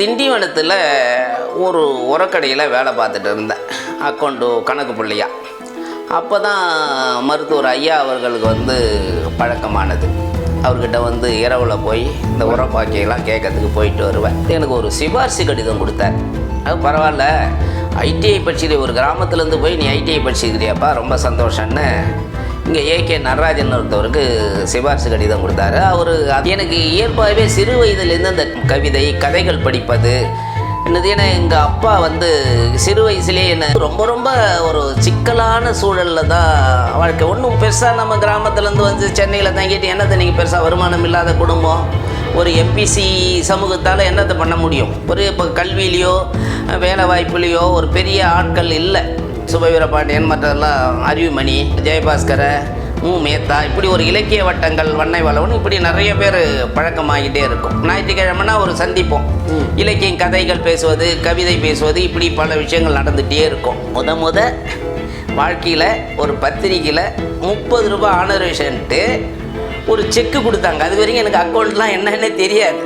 திண்டிவனத்தில் ஒரு உரக்கடையில் வேலை பார்த்துட்டு இருந்தேன். அக்கௌண்ட்டு கணக்கு பிள்ளையா. அப்போ தான் மருத்துவர் ஐயா அவர்களுக்கு வந்து பழக்கமானது. அவர்கிட்ட வந்து இரவில் போய் இந்த உரப்பாக்கையெல்லாம் கேட்கறதுக்கு போயிட்டு வருவேன். எனக்கு ஒரு சிபாரிசு கடிதம் கொடுத்தார். அது பரவாயில்ல. ஐடிஐ படிச்சுக்கிற ஒரு கிராமத்துலேருந்து போய் நீ ஐடிஐ படிச்சுக்கிறியாப்பா ரொம்ப சந்தோஷம்னு இங்கே ஏகே நடராஜன் ஒருத்தவருக்கு சிபாரிசு கடிதம் கொடுத்தாரு. அவர் அது எனக்கு இயல்பாகவே சிறு வயதுலேருந்து அந்த கவிதை கதைகள் படிப்பது என்னது ஏன்னா எங்கள் அப்பா வந்து சிறு வயசுலேயே என்ன ரொம்ப ரொம்ப ஒரு சிக்கலான சூழலில் தான் வாழ்க்கை. ஒன்றும் பெருசாக நம்ம கிராமத்துலேருந்து வந்து சென்னையில் தங்கிட்டு என்னத்தை நீங்கள் பெருசாக வருமானம் இல்லாத குடும்பம்? ஒரு எம்பிசி சமூகத்தால் என்னத்தை பண்ண முடியும்? ஒரு இப்போ கல்வியிலையோ வேலை வாய்ப்புலேயோ ஒரு பெரிய ஆட்கள் இல்லை. சுபவீரபாண்டியன் மற்றெல்லாம் அறிவுமணி ஜெயபாஸ்கர மு. மேத்தா இப்படி ஒரு இலக்கிய வட்டங்கள் வண்ணை வளவன் இப்படி நிறைய பேர் பழக்கமாகிட்டே இருக்கும். ஞாயிற்றுக்கிழமைனா ஒரு சந்திப்போம். இலக்கியம் கதைகள் பேசுவது கவிதை பேசுவது இப்படி பல விஷயங்கள் நடந்துகிட்டே இருக்கும். முத முத வாழ்க்கையில் ஒரு பத்திரிக்கையில் முப்பது ரூபாய் ஆனரேஷன்ட்டு ஒரு செக்கு கொடுத்தாங்க. அது வரைக்கும் எனக்கு அக்கௌண்ட்லாம் என்னன்னே தெரியாது.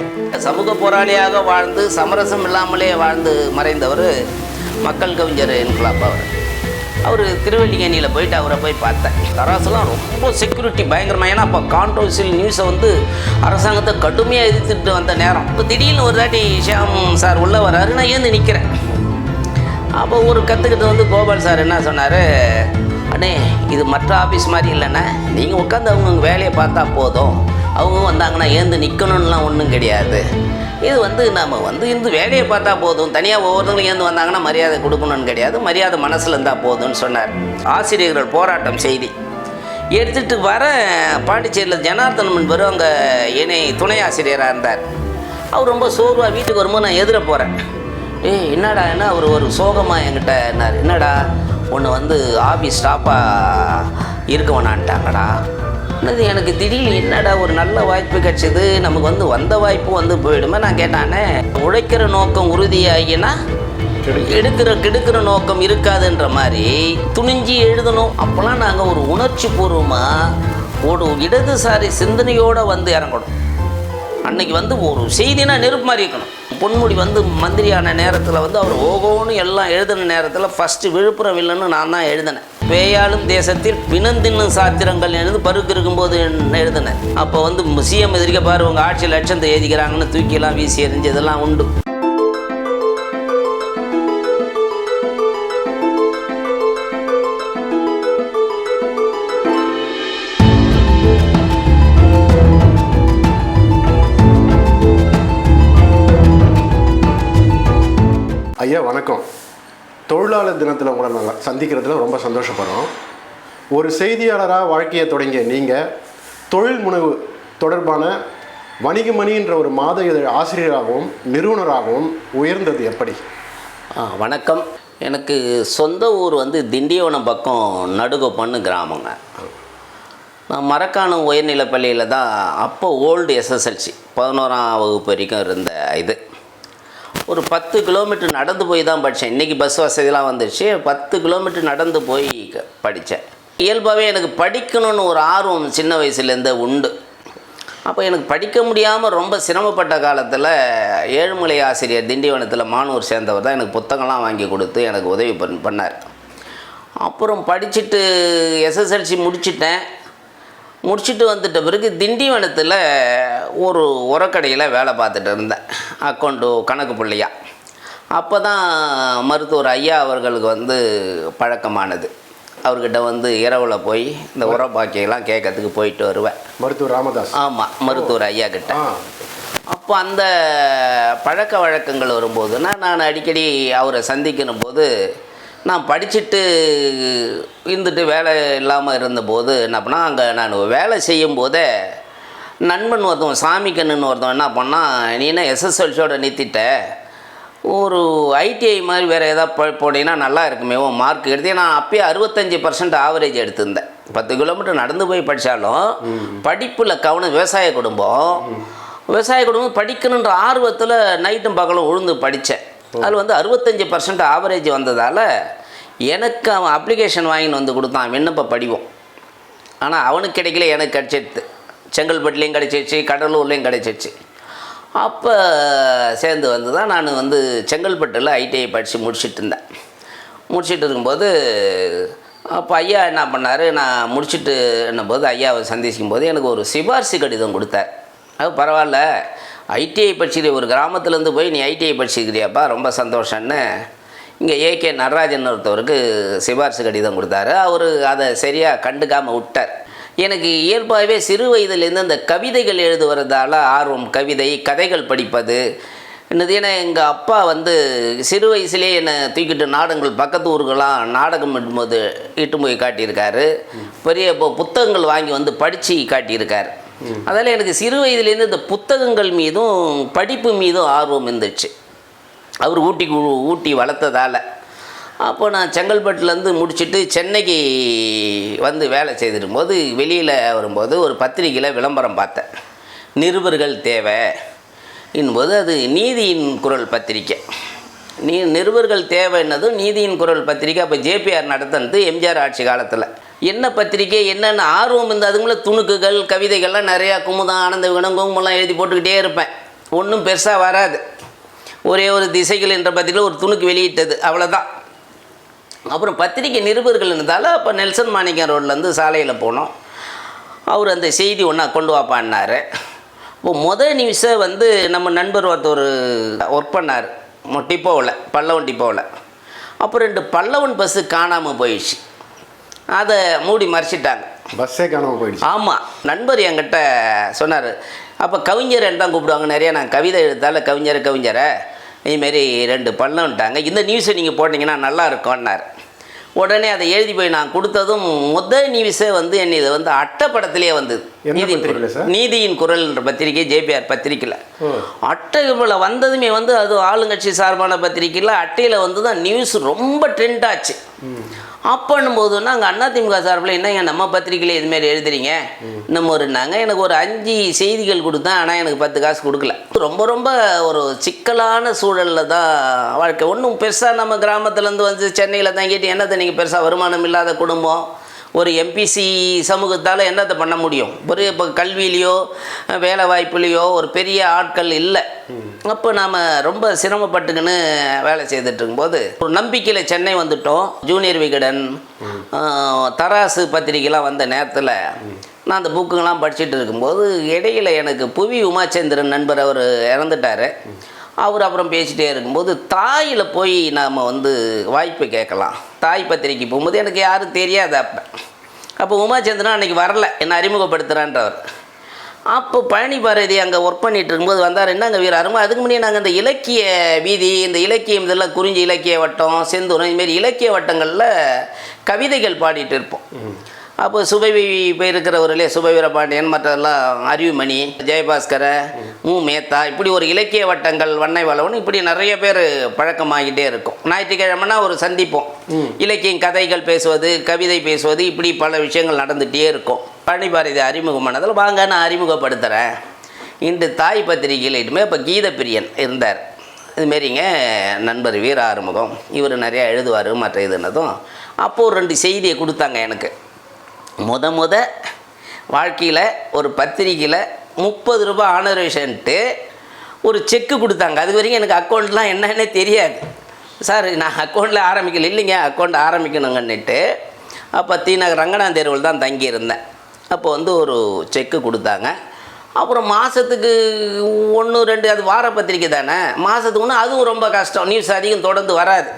சமூக போராளியாக வாழ்ந்து சமரசம் இல்லாமலே வாழ்ந்து மறைந்தவர் மக்கள் கவிஞர் இன்குலாப் அவர் அவர் திருவல்லிக்கேணியில் போயிட்டு அவரை போய் பார்த்தேன். தராசுலாம் ரொம்ப செக்யூரிட்டி பயங்கரமாக ஏன்னா அப்போ கான்ட்ரவர்சியல் நியூஸை வந்து அரசாங்கத்தை கடுமையாக எதிர்த்துட்டு வந்த நேரம். இப்போ திடீர்னு ஒரு தாட்டி ஷியாம் சார் உள்ளே வராரு நான் ஏந்து நிற்கிறேன் அப்போ ஒரு கற்றுக்கிட்டு வந்து கோபால் சார் என்ன சொன்னார்? அண்ணே இது மற்ற ஆஃபீஸ் மாதிரி இல்லைண்ணே. நீங்கள் உட்காந்து அவங்க வேலையை பார்த்தா போதும். அவங்க வந்தாங்கன்னா ஏந்து நிற்கணும்லாம் ஒன்றும் கிடையாது. இது வந்து நம்ம வந்து இந்த வேலையை பார்த்தா போதும். தனியாக ஒவ்வொருத்தங்களும் ஏந்து வந்தாங்கன்னா மரியாதை கொடுக்கணும்னு கிடையாது. மரியாதை மனசில் இருந்தால் போதும்னு சொன்னார். ஆசிரியர்கள் போராட்டம் செய்தி. எடுத்துகிட்டு வர பாண்டிச்சேரியில் ஜனார்தன் என்பவர் அங்கே இணை துணை ஆசிரியராக இருந்தார். அவர் ரொம்ப சோர்வாக வீட்டுக்கு வரும்போது நான் எதிர போகிறேன் ஏய் என்னடா என்ன? அவர் ஒரு சோகமாக என்கிட்ட என்னார். என்னடா? ஒன்று வந்து ஆஃபீஸ் ஸ்டாப்பாக இருக்க வேணான்ட்டாங்கடா. என்னது எனக்கு திடீர்னு என்னடா ஒரு நல்ல வாய்ப்பு கிடைச்சது? நமக்கு வந்து வந்த வாய்ப்பு வந்து போயிடுமே நான் கேட்டானே. உழைக்கிற நோக்கம் உறுதியாகினா எடுக்கிற கெடுக்கிற நோக்கம் இருக்காதுன்ற மாதிரி துணிஞ்சு எழுதணும். அப்போல்லாம் நாங்கள் ஒரு உணர்ச்சி பூர்வமாக ஒரு இடதுசாரி சிந்தனையோடு வந்து இறங்கணும். அன்னைக்கு வந்து ஒரு செய்தினா நெருப்பு மாதிரி இருக்கணும். பொன்முடி வந்து மந்திரியான நேரத்தில் வந்து அவர் ஓகோன்னு எல்லாம் எழுதின நேரத்தில் ஃபஸ்ட்டு விழுப்புரம் வில்லன்னு நான் தான் எழுதினேன். பேயாளும் தேசத்தில் பிணந்தின்னும் சாத்திரங்கள் எழுது பருக்கு இருக்கும்போது எழுதினேன். அப்போ வந்து சிஎம் எதிர்க்க பாரு உங்கள் ஆட்சி லட்சத்தை எழுதிக்கிறாங்கன்னு தூக்கிலாம் வீசி எறிஞ்சு இதெல்லாம் உண்டு. ஐயா வணக்கம். தொழிலாளர் தினத்தில் உங்களை நாங்கள் சந்திக்கிறதுல ரொம்ப சந்தோஷப்படுறோம். ஒரு செய்தியாளராக வாழ்க்கையை தொடங்கிய நீங்கள் தொழில் முனைவு தொடர்பான வணிகமணின்ற ஒரு மாத இதழ் ஆசிரியராகவும் நிறுவனராகவும் உயர்ந்தது எப்படி? ஆ வணக்கம். எனக்கு சொந்த ஊர் வந்து திண்டியவனம் பக்கம் நடுகொப்பன்னு கிராமங்க. நான் மரக்காணம் உயர்நிலைப் பள்ளியில் தான் அப்போ ஓல்டு எஸ்எஸ்எல்சி பதினோராம் வகுப்பு வரைக்கும் இருந்த இது. ஒரு பத்து கிலோமீட்டர் நடந்து போய் தான் படித்தேன். இன்றைக்கி பஸ் வசதிலாம் வந்துடுச்சு பத்து கிலோமீட்டர் நடந்து போய் படித்தேன். இயல்பாகவே எனக்கு படிக்கணும்னு ஒரு ஆர்வம் சின்ன வயசுலேருந்தே உண்டு. அப்போ எனக்கு படிக்க முடியாமல் ரொம்ப சிரமப்பட்ட காலத்தில் ஏழுமலை ஆசிரியர் திண்டிவனத்தில் மானூர் சேர்ந்தவர் தான் எனக்கு புத்தகம்லாம் வாங்கி கொடுத்து எனக்கு உதவி பண் பண்ணார். அப்புறம் படிச்சுட்டு எஸ்எஸ்எல்சி முடிச்சிட்டேன். முடிச்சுட்டு வந்துட்ட பிறகு திண்டிவனத்தில் ஒரு உரக்கடையில் வேலை பார்த்துட்டு இருந்தேன். அக்கௌண்ட்டு கணக்கு பிள்ளையா. அப்போ தான் மருத்துவர் ஐயா அவர்களுக்கு வந்து பழக்கமானது. அவர்கிட்ட வந்து இரவில் போய் இந்த உரப்பாக்கியெல்லாம் கேட்கறதுக்கு போயிட்டு வருவேன். மருத்துவர் ராமதாஸ். ஆமாம் மருத்துவர் ஐயா கிட்ட. அப்போ அந்த பழக்க வழக்கங்கள் வரும்போதுன்னா நான் அடிக்கடி அவரை சந்திக்கணும் போது நான் படிச்சுட்டு இருந்துட்டு வேலை இல்லாமல் இருந்தபோது என்ன பண்ணால் அங்கே நான் வேலை செய்யும் போதே நண்பன் ஒருத்தவன் சாமிக்கண்ணன் ஒருத்தவன் என்ன பண்ணான் நீ என்ன எஸ்எஸ்எல்சியோட நிறுத்திட்ட? ஒரு ஐடிஐ மாதிரி வேறு ஏதாவது போ போனீங்கன்னா நல்லா இருக்குமே உன் மார்க் எடுத்து. நான் அப்பயே அறுபத்தஞ்சி பர்சன்ட் ஆவரேஜ் எடுத்திருந்தேன். பத்து கிலோமீட்டர் நடந்து போய் படித்தாலும் படிப்பில் கவனம் விவசாய குடும்பம். விவசாய குடும்பம் படிக்கணுன்ற ஆர்வத்தில் நைட்டும் பகலும் உழுந்து படித்தேன் அதில் வந்து அறுபத்தஞ்சி பர்சன்ட் ஆவரேஜ் வந்ததால் எனக்கு அவன் அப்ளிகேஷன் வாங்கின்னு வந்து கொடுத்தான் விண்ணப்ப படிவம். ஆனால் அவனுக்கு கிடைக்கல எனக்கு கிடச்சிடுது செங்கல்பட்டுலேயும் கிடச்சிடுச்சு கடலூர்லேயும் கிடச்சிடுச்சு. அப்போ சேர்ந்து வந்து தான் நான் வந்து செங்கல்பட்டில் ஐடிஐ படித்து முடிச்சுட்டு இருந்தேன். முடிச்சுட்டு இருக்கும்போது அப்போ ஐயா என்ன பண்ணார் நான் முடிச்சுட்டு என்னும்போது ஐயாவை சந்திக்கும் போது எனக்கு ஒரு சிபாரிசு கடிதம் கொடுத்தார். அது பரவாயில்ல ஐடிஐ படிச்சிரு ஒரு கிராமத்துலேருந்து போய் நீ ஐடிஐ படிச்சுக்கிறியாப்பா ரொம்ப சந்தோஷம்னு. இங்கே ஏகே நடராஜன் ஒருத்தவருக்கு சிபாரிசு கடிதம் கொடுத்தாரு. அவர் அதை சரியாக கண்டுக்காமல் விட்டார். எனக்கு இயல்பாகவே சிறு வயதிலேருந்து அந்த கவிதைகள் எழுதுவதால் ஆர்வம் கவிதை கதைகள் படிப்பது. என்னது ஏன்னா எங்கள் அப்பா வந்து சிறு வயசுலேயே என்னை தூக்கிட்டு நாடகங்கள் பக்கத்து ஊருக்கெல்லாம் நாடகம் இட்டும்போது இட்டு போய் காட்டியிருக்காரு. பெரிய இப்போ புத்தகங்கள் வாங்கி வந்து படித்து காட்டியிருக்காரு. அதனால் எனக்கு சிறு வயதிலேருந்து இந்த புத்தகங்கள் மீதும் படிப்பு மீதும் ஆர்வம் இருந்துச்சு. அவர் ஊட்டி ஊட்டி வளர்த்ததால். அப்போ நான் செங்கல்பட்டுலேருந்து முடிச்சுட்டு சென்னைக்கு வந்து வேலை செய்திருக்கும்போது வெளியில் வரும்போது ஒரு பத்திரிக்கையில் விளம்பரம் பார்த்தேன். நிருபர்கள் தேவை. என்போது அது நீதியின் குரல் பத்திரிக்கை. நீ நிருபர்கள் தேவைன்னதும் நீதியின் குரல் பத்திரிக்கை. அப்போ ஜேபிஆர் நடத்தினது எம்ஜிஆர் ஆட்சி காலத்தில். என்ன பத்திரிக்கை என்னென்ன ஆர்வம் இருந்தது அதுங்கள துணுக்குகள் கவிதைகள்லாம் நிறையா குமுதம் ஆனந்த விகடன் குங்குமம்லாம் எழுதி போட்டுக்கிட்டே இருப்பேன். ஒன்றும் பெருசாக வராது. ஒரே ஒரு திசைகள் என்ற பத்திரிகையில் ஒரு துணுக்கு வெளியிட்டது அவ்வளோதான் அப்புறம் பத்திரிகை நிருபர்கள் இருந்ததால் அப்போ நெல்சன் மாணிக்கம் ரோட்லேருந்து சாலையில் போனோம். அவர் அந்த செய்தி ஒன்றா கொண்டு வாப்பான்னார் இப்போ முதல் நிமிஷம் வந்து நம்ம நண்பர் ஒருத்தர் ஒர்க் பண்ணார். டிப்போவில் பல்லவன் டிப்போவில். அப்போ ரெண்டு பல்லவன் பஸ்ஸு காணாமல் போயிடுச்சு. அதை மூடி மறைச்சிட்டாங்க. பஸ்ஸே காணாமல் போயிடுச்சு. ஆமாம் நண்பர் என்கிட்ட சொன்னார் அப்போ கவிஞர் தான் கூப்பிடுவாங்க நிறைய நான் கவிதை எழுத்தால கவிஞர் கவிஞரை இதுமாரி ரெண்டு பள்ளம்ட்டாங்க இந்த நியூஸை நீங்கள் போட்டிங்கன்னா நல்லா இருக்கும்னார். உடனே அதை எழுதி போய் நான் கொடுத்ததும் முதல் நியூஸே வந்து என்னை இது வந்து அட்டைப்படத்திலே வந்தது. நீதியின் பத்திரிகையில குரல் குரல்ன்ற பத்திரிகை ஜேபிஆர் பத்திரிக்கையில். ஓ. அட்டையில் வந்ததுமே வந்து அது ஆளுங்கட்சி சார்பான பத்திரிக்கையில் அட்டையில் வந்து தான் நியூஸ் ரொம்ப ட்ரெண்ட் ஆச்சு. அப்பன்னும் போது நாங்கள் அதிமுக சார்பில் என்னங்க நம்ம பத்திரிக்கையில் இதுமாரி எழுதுறீங்க? நம்ம ஒரு நாங்கள் எனக்கு ஒரு அஞ்சு செய்திகள் கொடுத்தேன் ஆனால் எனக்கு பத்து காசு கொடுக்கல. ரொம்ப ரொம்ப ஒரு சிக்கலான சூழலில் தான் வாழ்க்கை. ஒன்றும் பெருசாக நம்ம கிராமத்துலேருந்து வந்து சென்னையில் தங்கிட்டு என்னத்தை நீங்கள் பெருசாக வருமானம் இல்லாத குடும்பம்? ஒரு எம்பிசி சமூகத்தால் என்னத்தை பண்ண முடியும்? ஒரு இப்போ கல்வியிலையோ வேலை வாய்ப்புலேயோ ஒரு பெரிய ஆட்கள் இல்லை. அப்போ நாம் ரொம்ப சிரமப்பட்டுக்கின்னு வேலை செய்துட்டுருக்கும்போது ஒரு நம்பிக்கையில் சென்னை வந்துட்டோம். ஜூனியர் விகடன் தராசு பத்திரிகைலாம் வந்த நேரத்தில் நான் அந்த புக்குங்கெல்லாம் படிச்சுட்டு இருக்கும்போது இடையில எனக்கு புவி உமாச்சந்திரன் நண்பர் அவர் இறந்துட்டார். அவர் அப்புறம் பேசிகிட்டே இருக்கும்போது தாயில் போய் நாம் வந்து வாய்ப்பு கேட்கலாம். தாய் பத்திரிக்கை போகும்போது எனக்கு யாரும் தெரியாது அப்போ. அப்போ உமாச்சந்திரன் அன்றைக்கி வரல. என்னை அறிமுகப்படுத்துகிறான்றவர் அப்போ பழனி பாரதி அங்கே ஒர்க் பண்ணிகிட்டு இருக்கும்போது வந்தார். என்னங்க வீர அருமை? அதுக்கு முன்னாடி நாங்கள் இந்த இலக்கிய வீதி இந்த இலக்கியம் இதெல்லாம் குறிஞ்சி இலக்கிய வட்டம் செந்தூரம் இதுமாரி இலக்கிய வட்டங்களில் கவிதைகள் பாடிட்டு இருப்போம். அப்போ சுபவி இப்போ இருக்கிறவர்களே சுபவீர பாண்டியன் மற்றெல்லாம் அறிவுமணி ஜெயபாஸ்கர மு. மேத்தா இப்படி ஒரு இலக்கிய வட்டங்கள் வண்ணை வளவன் இப்படி நிறைய பேர் பழக்கமாகிட்டே இருக்கும். ஞாயிற்றுக்கிழமைனா ஒரு சந்திப்போம். இலக்கியம் கதைகள் பேசுவது கவிதை பேசுவது இப்படி பல விஷயங்கள் நடந்துகிட்டே இருக்கும். பழனி பாரதி அறிமுகமானதில் வாங்க நான் அறிமுகப்படுத்துகிறேன் இன்று தாய் பத்திரிகையில் இனிமேல் இப்போ கீதப்பிரியன் இருந்தார். இதுமாரிங்க நண்பர் வீர ஆறுமுகம் இவர் நிறையா எழுதுவார் மற்ற இதுனதும் அப்போது ரெண்டு செய்தியை கொடுத்தாங்க எனக்கு. முத முத வாழ்க்கையில் ஒரு பத்திரிக்கையில் முப்பது ரூபாய் ஆனரேஷன்ட்டு ஒரு செக்கு கொடுத்தாங்க. அது வரைக்கும் எனக்கு அக்கௌண்ட்லாம் என்னன்னே தெரியாது. சார் நான் அக்கௌண்ட்டில் ஆரம்பிக்கல. இல்லைங்க அக்கௌண்ட் ஆரம்பிக்கணுங்கன்னுட்டு அப்போ தீநகர் ரங்கநாத் தெருவில் தான் தங்கியிருந்தேன். அப்போ வந்து ஒரு செக்கு கொடுத்தாங்க. அப்புறம் மாதத்துக்கு ஒன்று ரெண்டு அது வார பத்திரிக்கை தானே. மாதத்துக்கு ஒன்று அதுவும் ரொம்ப கஷ்டம். நியூஸ் அதிகம் தொடர்ந்து வராது.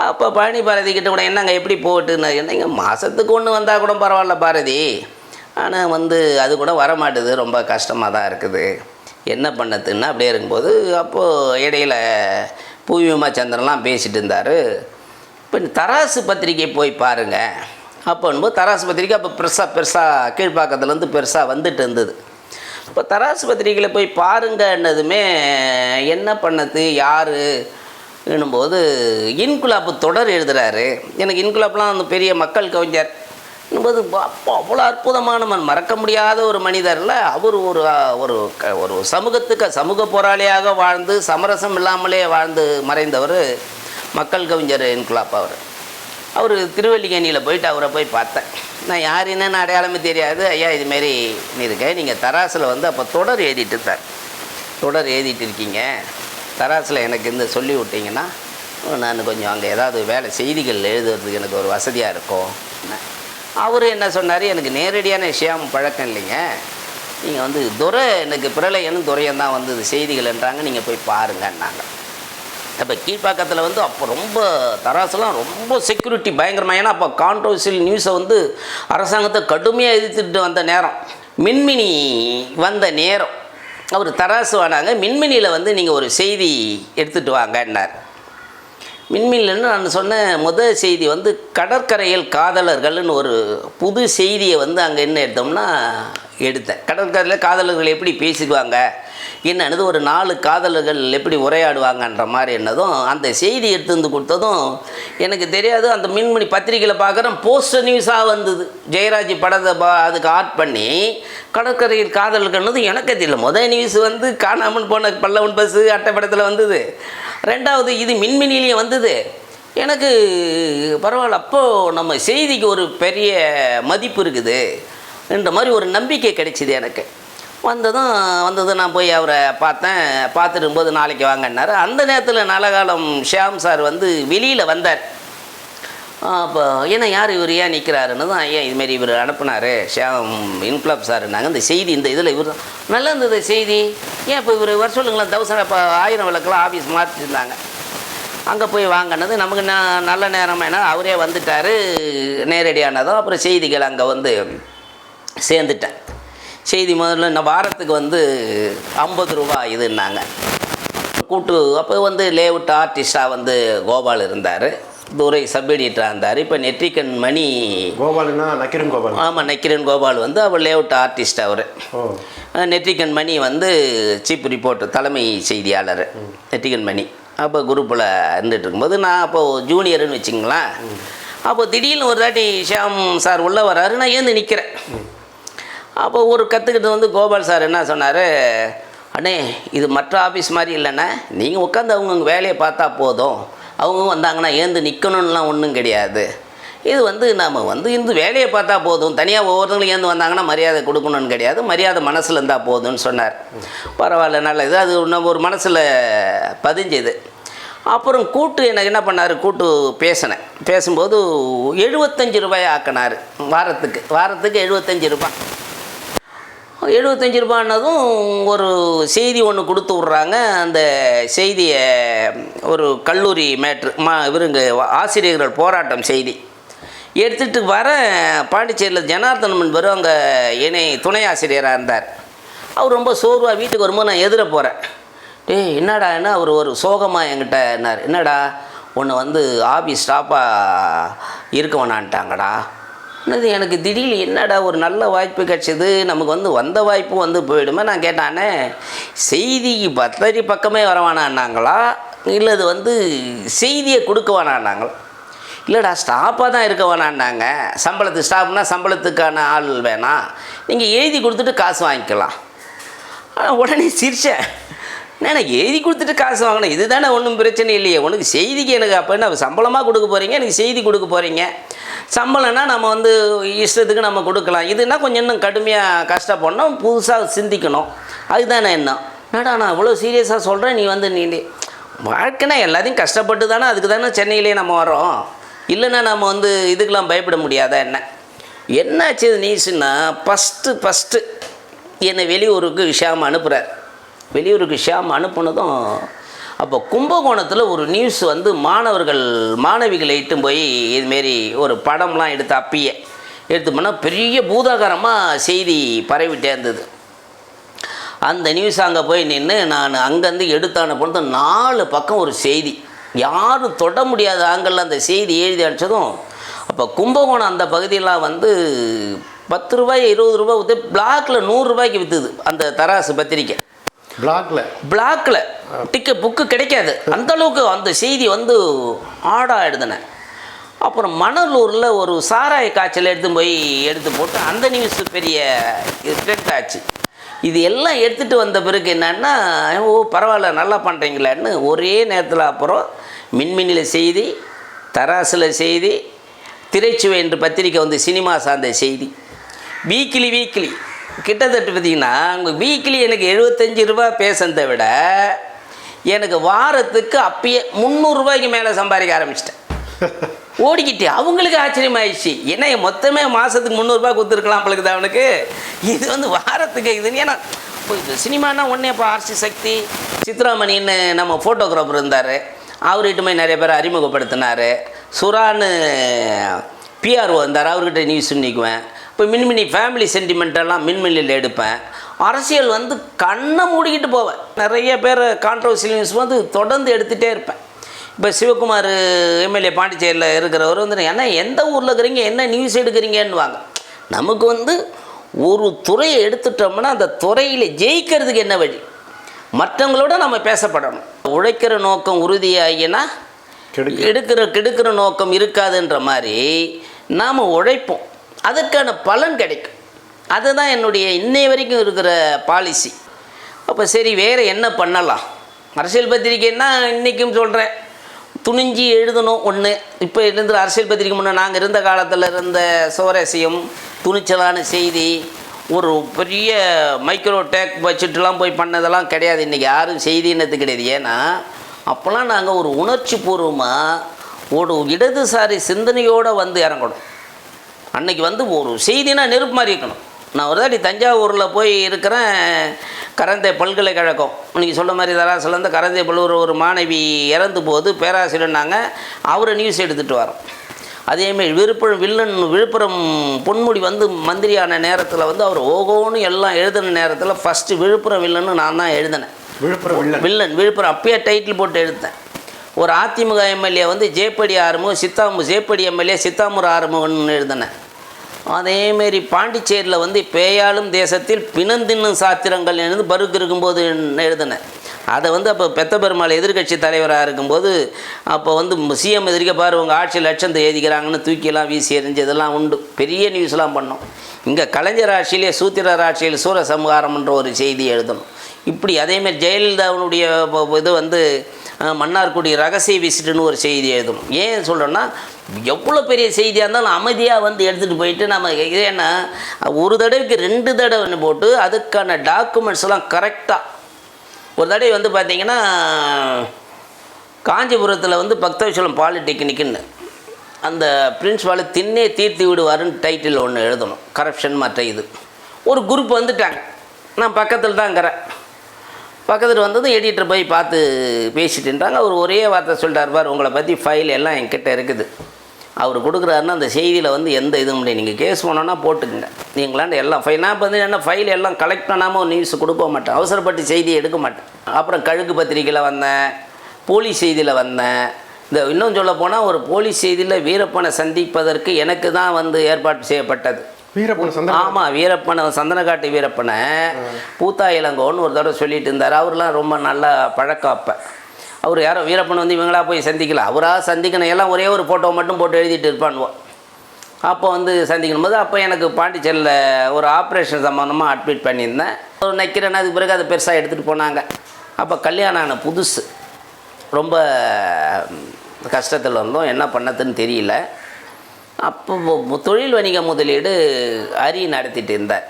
அப்போ பழனி பாரதி கிட்ட கூட என்னங்க எப்படி போட்டுன்னு? என்னங்க மாதத்துக்கு ஒன்று வந்தால் கூட பரவாயில்ல பாரதி. ஆனால் வந்து அது கூட வரமாட்டுது ரொம்ப கஷ்டமாக தான் இருக்குது. என்ன பண்ணதுன்னா அப்படியே இருக்கும்போது அப்போது இடையில பூவிமா சந்திரன்லாம் பேசிட்டு இருந்தார். இப்போ தராசு பத்திரிக்கை போய் பாருங்கள் அப்போன்போது தராசு பத்திரிக்கை அப்போ பெருசாக பெருசாக கீழ்ப்பாக்கத்துலேருந்து பெருசாக வந்துட்டு இருந்தது. இப்போ தராசு பத்திரிக்கையில் போய் பாருங்கன்னதுமே என்ன பண்ணது யார்? என்னும்போது இன்குலாப்பு தொடர் எழுதுகிறாரு எனக்கு இன்குலாப்லாம் அந்த பெரிய மக்கள் கவிஞர். என்பது அப்போ அவ்வளோ அற்புதமான மன் மறக்க முடியாத ஒரு மனிதரில் அவர் ஒரு ஒரு க- ஒரு சமூகத்துக்கு சமூக போராளியாக வாழ்ந்து சமரசம் இல்லாமலே வாழ்ந்து மறைந்தவர் மக்கள் கவிஞர் இன்குலாப் அவர். அவர் திருவல்லிக்கேணியில் போயிட்டு அவரை போய் பார்த்தேன். நான் யார் என்னென்னு அடையாளமே தெரியாது. ஐயா இதுமாரி இருக்கேன். நீங்கள் தராசில் வந்து அப்போ தொடர் எழுதிட்டு இருந்தார் தொடர் எழுதிட்டு இருக்கீங்க. தராசில் எனக்கு இந்த சொல்லி விட்டிங்கன்னா நான் கொஞ்சம் அங்கே ஏதாவது வேலை செய்திகள் எழுதுறதுக்கு எனக்கு ஒரு வசதியாக இருக்கும். அவர் என்ன சொன்னார்? எனக்கு நேரடியான விஷயம் பழக்கம் இல்லைங்க. நீங்கள் வந்து துரை எனக்கு பிரளயனும் துரையும் தான் வந்தது. செய்திகள்ன்றாங்க நீங்கள் போய் பாருங்கன்னாங்க. அப்போ கீழ்ப்பாக்கத்தில் வந்து அப்போ ரொம்ப தராசுலாம் ரொம்ப செக்யூரிட்டி பயங்கரமாக ஏன்னா அப்போ கான்ட்ரவர்சியல் நியூஸை வந்து அரசாங்கத்தை கடுமையாக எதிர்த்துட்டு வந்த நேரம். மின்மினி வந்த நேரம். அவர் தராசு வானாங்க. மின்மினியில் வந்து நீங்கள் ஒரு செய்தி எடுத்துகிட்டு வாங்கன்னார். மின்மினிலன்னு நான் சொன்ன முதல் செய்தி வந்து கடற்கரையில் காதலர்கள்னு ஒரு புது செய்தியை வந்து அங்கே என்ன எடுத்தோம்னா எடுத்தேன். கடற்கரையில் காதலர்கள் எப்படி பேசிக்குவாங்க? என்னது ஒரு நாலு காதலர்கள் எப்படி உரையாடுவாங்கன்ற மாதிரி என்னதும் அந்த செய்தி எடுத்து வந்து கொடுத்ததும் எனக்கு தெரியாது. அந்த மின்மணி பத்திரிக்கையில் பார்க்குறேன் போஸ்டர் நியூஸாக வந்தது. ஜெயராஜ் படத்தை பா அதுக்கு ஆர்ட் பண்ணி கடற்கரையில் காதலர்கள்னது எனக்கு தெரியல. முதல் நியூஸ் வந்து காணாமல் போன பல்லவன் பஸ்ஸு அட்டைப்படத்தில் வந்தது. ரெண்டாவது இது மின்மினிலேயே வந்தது. எனக்கு பரவாயில்ல அப்போது நம்ம செய்திக்கு ஒரு பெரிய மதிப்பு இருக்குது. என்ற மாதிரி ஒரு நம்பிக்கை கிடைச்சிது எனக்கு. வந்ததும் வந்ததும் நான் போய் அவரை பார்த்தேன். பார்த்துட்டு போது நாளைக்கு வாங்கன்னாரு. அந்த நேரத்தில் நலகாலம் ஷியாம் சார் வந்து வெளியில் வந்தார். அப்போ ஏன்னா யார் இவர் ஏன் நிற்கிறாருன்னு தான் ஏன் இதுமாரி இவர் அனுப்புனார். ஷியாம் இன்குலாப் சார்னாங்க இந்த செய்தி இந்த இதில் இவர் தான். நல்லா இருந்தது செய்தி. ஏன் இப்போ இவர் வர சொல்லுங்களேன் தௌசண்ட் இப்போ ஆயிரம் விளக்கெல்லாம் ஆஃபீஸ் மாற்றிருந்தாங்க. அங்கே போய் வாங்கினது. நமக்கு ந நல்ல நேரம் ஏன்னா அவரே வந்துட்டார். நேரடியானதும் அப்புறம் செய்திகள் அங்கே வந்து சேர்ந்துட்டேன். செய்தி முதல்ல இந்த வாரத்துக்கு வந்து ஐம்பது ரூபா இதுன்னாங்க கூட்டு அப்போ வந்து லேஅவுட் ஆர்டிஸ்டாக வந்து கோபால் இருந்தார். துரை சப் எடிட்டராக இருந்தார். இப்போ நெற்றிக்கண் மணி கோபாலுன்னா நக்கிரன் கோபால். ஆமாம் நக்கிரன் கோபால் வந்து அவர் லேஅவுட் ஆர்டிஸ்ட் அவர். ஓ. நெற்றிக்கண் மணி வந்து சீப் ரிப்போர்ட்டர் தலைமை செய்தியாளர். நெற்றிக்கண் மணி. அப்போ குரூப்பில் இருந்துட்டு இருக்கும்போது நான் அப்போது ஜூனியர்னு வச்சுங்களேன். அப்போ திடீர்னு ஒரு தாட்டி ஷியாம் சார் உள்ளே வராரு நான் ஏந்து நிற்கிறேன் அப்போ ஒரு கற்றுக்கிட்டு வந்து கோபால் சார் என்ன சொன்னார்? அண்ணே இது மற்ற ஆஃபீஸ் மாதிரி இல்லைண்ணே. நீங்கள் உட்காந்து அவங்கவுங்க வேலையை பார்த்தா போதும். அவங்க வந்தாங்கன்னா ஏந்து நிற்கணும்லாம் ஒன்றும் கிடையாது. இது வந்து நாம் வந்து இந்த வேலையை பார்த்தா போதும். தனியாக ஒவ்வொருத்தங்களும் ஏந்து வந்தாங்கன்னா மரியாதை கொடுக்கணும்னு கிடையாது. மரியாதை மனசில் இருந்தால் போதும்னு சொன்னார். பரவாயில்ல நல்லது. அது இன்னும் ஒரு மனசில் பதிஞ்சுது. அப்புறம் கூட்டு எனக்கு என்ன பண்ணார்? கூட்டு பேசினேன். பேசும்போது எழுபத்தஞ்சு ரூபாய் ஆக்கினார். வாரத்துக்கு. வாரத்துக்கு எழுபத்தஞ்சு ரூபாய். எழுபத்தஞ்சு ரூபான்னதும் ஒரு செய்தி ஒன்று கொடுத்து விட்றாங்க. அந்த செய்தியை ஒரு கல்லூரி மேட்ரு மா இவருங்க ஆசிரியர்கள் போராட்டம் செய்தி. எடுத்துகிட்டு வர பாண்டிச்சேரியில் ஜனார்தன் என்பவர் அங்கே இணை துணை ஆசிரியராக இருந்தார். அவர் ரொம்ப சோர்வாக வீட்டுக்கு வரும்போது நான் எதிர போகிறேன் டேய் என்னடா என்ன அவர் ஒரு சோகமாக என்கிட்ட என்னார்? என்னடா? உன்னை வந்து ஆஃபீஸ் ஸ்டாப்பாக இருக்க என்னது எனக்கு திடீர்னு என்னடா ஒரு நல்ல வாய்ப்பு கிடச்சிது? நமக்கு வந்து வந்த வாய்ப்பு வந்து போயிடுமே. நான் கேட்டானே செய்திக்கு பத்தடி பக்கமே வர வேணான்னாங்களா இல்லை இது வந்து செய்தியை கொடுக்க வேணான்னாங்களா இல்லைடா ஸ்டாப்பாக தான் இருக்க வேணான்னாங்க சம்பளத்துக்கு ஸ்டாஃப்னால் சம்பளத்துக்கான ஆள் வேணாம். நீங்கள் எழுதி கொடுத்துட்டு காசு வாங்கிக்கலாம். ஆனால் உடனே சிரிச்சேன். நான் எழுதி கொடுத்துட்டு காசு வாங்கினேன் இதுதானே ஒன்றும் பிரச்சனை இல்லையே? உனக்கு செய்திக்கு எனக்கு அப்போ என்ன சம்பளமாக கொடுக்க போகிறீங்க எனக்கு செய்தி கொடுக்க போகிறீங்க சம்பளம்னா நம்ம வந்து இஷ்டத்துக்கு நம்ம கொடுக்கலாம். இதுனா கொஞ்சம் இன்னும் கடுமையாக கஷ்டப்படணும் புதுசாக சிந்திக்கணும். அதுதானே என்ன? மேடம் நான் இவ்வளோ சீரியஸாக சொல்கிறேன் நீ வந்து நீ வாழ்க்கைனா எல்லாத்தையும் கஷ்டப்பட்டு தானே அதுக்கு தானே சென்னையிலே நம்ம வரோம் இல்லைன்னா நம்ம வந்து இதுக்கெலாம் பயப்பட முடியாதா என்ன? என்னாச்சு நியூஸ்னா ஃபஸ்ட்டு ஃபஸ்ட்டு என்னை வெளியூருக்கு ஷியாம் அனுப்புகிறார் வெளியூருக்கு ஷியாம் அனுப்புனதும் அப்போ கும்பகோணத்தில் ஒரு நியூஸ் வந்து மாணவர்கள் மாணவிகளை இட்டும் போய் இதுமாரி ஒரு படம்லாம் எடுத்து அப்பயே எடுத்து போனால் பெரிய பூதாகரமாக செய்தி பரவிட்டே இருந்தது. அந்த நியூஸ் அங்கே போய் நின்று நான் அங்கேருந்து எடுத்து பொழுது நாலு பக்கம் ஒரு செய்தி. யாரும் தொட முடியாத ஆங்கிளில் அந்த செய்தி எழுதி அடித்ததும் அப்போ கும்பகோணம் அந்த பகுதியெல்லாம் வந்து பத்து ரூபாய் இருபது ரூபாய் விற்று பிளாக்கில் நூறுரூபாய்க்கு விற்றுது அந்த தராசு பத்திரிக்கை. பிளாக்ல பிளாக்ல டிக்கெட் புக்கு கிடைக்காது. அந்த அளவுக்கு அந்த செய்தி வந்து ஆடாக எழுதினேன் அப்புறம் மணலூரில் ஒரு சாராய காய்ச்சல் எடுத்து போய் எடுத்து போட்டு அந்த நியூஸ் பெரிய ட்ரெண்ட் ஆச்சு. இது எல்லாம் எடுத்துகிட்டு வந்த பிறகு என்னன்னா ஓ பரவாயில்ல நல்லா பண்ணுறீங்களான்னு ஒரே நேரத்தில் அப்புறம் மின்மினியில் செய்தி தராசில் செய்தி திரைச்சுவை என்று பத்திரிக்கை வந்து சினிமா சார்ந்த செய்தி. வீக்லி வீக்லி கிட்டத்தட்ட பார்த்தீங்கன்னா உங்கள் வீக்லி எனக்கு எழுபத்தஞ்சு ரூபா பேசுனதை விட எனக்கு வாரத்துக்கு அப்பயே முந்நூறுரூபாய்க்கு மேலே சம்பாதிக்க ஆரம்பிச்சிட்டேன். ஓடிக்கிட்டு அவங்களுக்கு ஆச்சரியமாயிடுச்சு. என்ன மொத்தமே மாதத்துக்கு முந்நூறுரூபா கொடுத்துருக்கலாம் பழகுது அவனுக்கு. இது வந்து வாரத்துக்கு இதுன்னு ஏன்னா சினிமானா ஒன்றே இப்போ ஆர்சி சக்தி சித்ராமணின்னு நம்ம ஃபோட்டோகிராஃபர் இருந்தார். அவர்கிட்ட போய் நிறைய பேர் அறிமுகப்படுத்தினார். சுறான்னு பிஆர்ஓ இருந்தார். அவர்கிட்ட நியூஸ் நிற்குவேன் இப்போ மின்மினி ஃபேமிலி சென்டிமெண்ட்டெல்லாம் மின்மில்லில் எடுப்பேன். அரசியல் வந்து கண்ணை மூடிக்கிட்டு போவேன். நிறைய பேர் கான்ட்ரவர்சியல் நியூஸ் வந்து தொடர்ந்து எடுத்துகிட்டே இருப்பேன். இப்போ சிவகுமார் எம்எல்ஏ பாண்டிச்சேரியில் இருக்கிறவர் வந்து என்ன எந்த ஊரில் இருக்கிறீங்க? என்ன நியூஸ் எடுக்கிறீங்கன்னுவாங்க. நமக்கு வந்து ஒரு துறையை எடுத்துட்டோம்னா அந்த துறையில் ஜெயிக்கிறதுக்கு என்ன வழி? மற்றவங்களோட நம்ம பேசப்படணும். உழைக்கிற நோக்கம் உறுதியாகினா எடுக்கிற கெடுக்கிற நோக்கம் இருக்காதுன்ற மாதிரி நாம் உழைப்போம். அதற்கான பலன் கிடைக்கும். அதுதான் என்னுடைய இன்னை வரைக்கும் இருக்கிற பாலிசி அப்போ சரி வேறு என்ன பண்ணலாம்? அரசியல் பத்திரிக்கைன்னா இன்றைக்கும் சொல்கிறேன் துணிஞ்சி எழுதணும் ஒன்று இப்போ இருந்த அரசியல் பத்திரிக்கை முன்னே நாங்கள் இருந்த காலத்தில் இருந்த சுவரசியம் துணிச்சலான செய்தி ஒரு பெரிய மைக்ரோ டேக் வச்சுட்டுலாம் போய் பண்ணதெல்லாம் கிடையாது. இன்றைக்கி யாரும் செய்தின்னது கிடையாது. ஏன்னா அப்போல்லாம் நாங்கள் ஒரு உணர்ச்சி பூர்வமாக ஒரு இடதுசாரி சிந்தனையோடு வந்து இறங்கணும். அன்னைக்கு வந்து ஒரு செய்தினா நெருப்பு மாதிரி இருக்கணும். நான் ஒரு தாட்டி தஞ்சாவூரில் போய் இருக்கிறேன். கரந்தை பல்கலைக்கழகம். நீங்கள் சொல்ல மாதிரி தராசில் இருந்து கரந்தை பல்லூர் ஒரு மாணவி இறந்து போது பேராசிரியர்னாங்க. அவரை நியூஸ் எடுத்துகிட்டு வரோம். அதேமாரி விழுப்புரம் வில்லன் விழுப்புரம் பொன்முடி வந்து மந்திரியான நேரத்தில் வந்து அவர் ஓகோன்னு எல்லாம் எழுதின நேரத்தில் ஃபஸ்ட்டு விழுப்புரம் வில்லன்னு நான் தான் எழுதினேன். விழுப்புரம் வில்லன். வில்லன் விழுப்புரம் அப்பயே டைட்டில் போட்டு எடுத்தேன் ஒரு அதிமுக எம்எல்ஏ வந்து ஜேப்படி ஆறுமுகம் சித்தாமு ஜேப்படி எம்எல்ஏ சித்தாமூர் ஆறுமுகம்னு எழுதினேன். அதேமாரி பாண்டிச்சேரியில் வந்து பேயாளும் தேசத்தில் பிணந்தின்னும் சாத்திரங்கள் எழுந்து பருக்கு இருக்கும்போது எழுதினேன். அதை வந்து அப்போ பெத்த பெருமாள் எதிர்க்கட்சி தலைவராக இருக்கும்போது அப்போ வந்து சிஎம் எதிர்க்க பாரு உங்கள் ஆட்சி லட்சத்தை ஏதிக்கிறாங்கன்னு தூக்கியெல்லாம் வீசி எறிஞ்சு இதெல்லாம் உண்டு. பெரிய நியூஸ்லாம் பண்ணோம். இங்கே கலைஞர் ஆட்சியிலே சூத்திரர் ஆட்சியில் சூர சம்ஹாரம்ன்ற ஒரு செய்தி எழுதணும். இப்படி அதேமாரி ஜெயலலிதாவுடைய இது வந்து மன்னார்குடி ரகசிய விசிட்டுன்னு ஒரு செய்தி எழுதும். ஏன் சொல்கிறேன்னா எவ்வளோ பெரிய செய்தியாக இருந்தாலும் அமைதியாக வந்து எடுத்துகிட்டு போயிட்டு நம்ம இது ஒரு தடவைக்கு ரெண்டு தடவைன்னு போட்டு அதுக்கான டாக்குமெண்ட்ஸ் எல்லாம் கரெக்டாக ஒரு தடவை வந்து பார்த்தீங்கன்னா காஞ்சிபுரத்தில் வந்து பக்தவிசலம் பாலிடெக்னிக்குன்னு அந்த பிரின்ஸ்பால் தின்னே தீர்த்தி விடுவாருன்னு டைட்டில் ஒன்று எழுதணும். கரப்ஷன் மற்ற இது. ஒரு குரூப் வந்துட்டாங்க. நான் பக்கத்தில் தான் இருக்கிறேன். பக்கத்தில் வந்தது எடிட்டர் போய் பார்த்து பேசிட்டுன்றாங்க. அவர் ஒரே வார்த்தை சொல்லிட்டார் பார் உங்களை பற்றி ஃபைல் எல்லாம் என்கிட்ட இருக்குது. அவர் கொடுக்குறாருன்னா அந்த செய்தியில் வந்து எந்த இதுவும் முடியும் நீங்கள் கேஸ் பண்ணோன்னா போட்டுக்குங்க. நீங்களாண்ட எல்லாம் ஃபைல் நான் இப்போ வந்து என்ன ஃபைல் எல்லாம் கலெக்ட் பண்ணாமல் ஒரு நியூஸ் கொடுக்க மாட்டேன். அவசரப்பட்டு செய்தி எடுக்க மாட்டேன். அப்புறம் கழுகு பத்திரிக்கையில் வந்தேன். போலீஸ் செய்தியில் வந்தேன். இந்த இன்னும் சொல்ல போனால் ஒரு போலீஸ் செய்தியில் வீரப்பனை சந்திப்பதற்கு எனக்கு தான் வந்து ஏற்பாடு செய்யப்பட்டது. வீரப்பன் சந்தன ஆமாம் வீரப்பனை சந்தனக்காட்டு வீரப்பனை. பூத்தா இளங்கோன்னு ஒரு தடவை சொல்லிட்டு இருந்தார் அவர்லாம் ரொம்ப நல்ல பழக்கம் அப்போ. அவர் யாரோ வீரப்பன் வந்து இவங்களா போய் சந்திக்கல. அவராக சந்திக்கணும் எல்லாம் ஒரே ஒரு ஃபோட்டோ மட்டும் போட்டு எழுதிட்டு இருப்பானுவோம் அப்போ வந்து சந்திக்கணும் போது அப்போ எனக்கு பாண்டிச்சேரியில் ஒரு ஆப்ரேஷன் சம்மந்தமாக அட்மிட் பண்ணியிருந்தேன். ஒரு நக்கிறேன் அதுக்கு பிறகு அதை பெருசாக எடுத்துகிட்டு போனாங்க. அப்போ கல்யாணம் ஆன புதுசு. ரொம்ப கஷ்டத்தில் இருந்தோம். என்ன பண்ணதுன்னு தெரியல. அப்போ தொழில் வணிக முதலீடு அரி நடத்திட்டு இருந்தார்.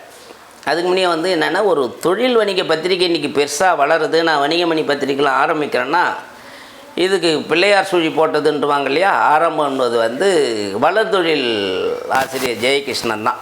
அதுக்கு முன்னே வந்து என்னென்னா ஒரு தொழில் வணிக பத்திரிக்கை இன்றைக்கி பெருசாக வளருது. நான் வணிகமணி பத்திரிக்கைலாம் ஆரம்பிக்கிறேன்னா இதுக்கு பிள்ளையார் சுழி போட்டதுன்றவாங்க இல்லையா? ஆரம்பம்ன்றது வந்து வளர்தொழில் ஆசிரியர் ஜெயகிருஷ்ணன் தான்.